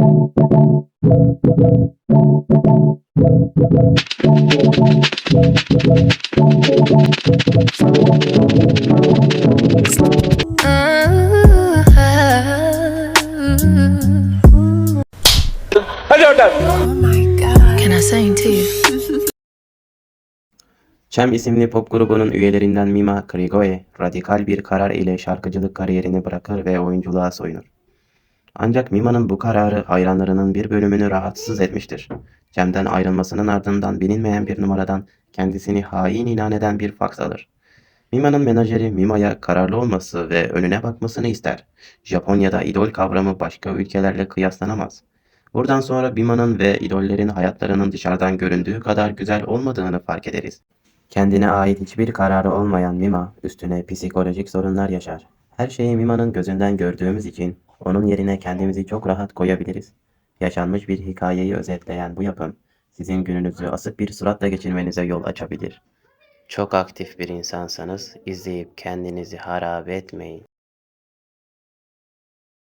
Can I sing to you? Cem isimli pop grubunun üyelerinden Mima Grigoye, radikal bir karar ile şarkıcılık kariyerini bırakır ve oyunculuğa soyunur. Ancak Mima'nın bu kararı hayranlarının bir bölümünü rahatsız etmiştir. Cem'den ayrılmasının ardından bilinmeyen bir numaradan kendisini hain ilan eden bir faks alır. Mima'nın menajeri Mima'ya kararlı olması ve önüne bakmasını ister. Japonya'da idol kavramı başka ülkelerle kıyaslanamaz. Buradan sonra Mima'nın ve idollerin hayatlarının dışarıdan göründüğü kadar güzel olmadığını fark ederiz. Kendine ait hiçbir kararı olmayan Mima, üstüne psikolojik sorunlar yaşar. Her şeyi Mima'nın gözünden gördüğümüz için onun yerine kendimizi çok rahat koyabiliriz. Yaşanmış bir hikayeyi özetleyen bu yapım, sizin gününüzü asık bir suratla geçirmenize yol açabilir. Çok aktif bir insansanız izleyip kendinizi harap etmeyin.